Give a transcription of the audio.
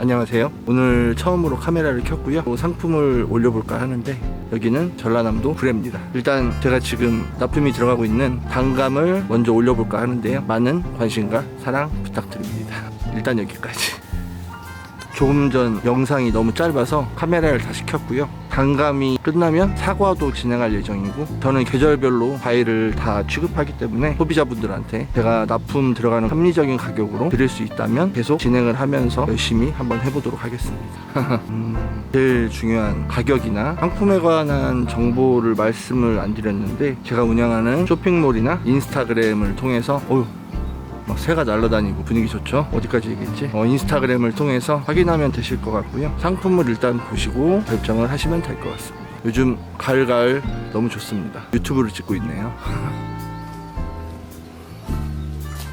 안녕하세요. 오늘 처음으로 카메라를 켰고요. 또 상품을 올려볼까 하는데 여기는 전라남도 구례입니다. 일단 제가 지금 납품이 들어가고 있는 단감을 먼저 올려볼까 하는데요. 많은 관심과 사랑 부탁드립니다. 일단 여기까지. 조금 전 영상이 너무 짧아서 카메라를 다 시 켰고요. 단감이 끝나면 사과도 진행할 예정이고 저는 계절별로 과일을 다 취급하기 때문에 소비자분들한테 제가 납품 들어가는 합리적인 가격으로 드릴 수 있다면 계속 진행을 하면서 열심히 한번 해보도록 하겠습니다. 음, 제일 중요한 가격이나 상품에 관한 정보를 말씀을 안 드렸는데 제가 운영하는 쇼핑몰이나 인스타그램을 통해서 어휴 막 새가 날아다니고 분위기 좋죠? 어디까지 얘기했지? 어, 인스타그램을 통해서 확인하면 되실 것 같고요. 상품을 일단 보시고 결정을 하시면 될 것 같습니다. 요즘 가을 너무 좋습니다. 유튜브를 찍고 있네요.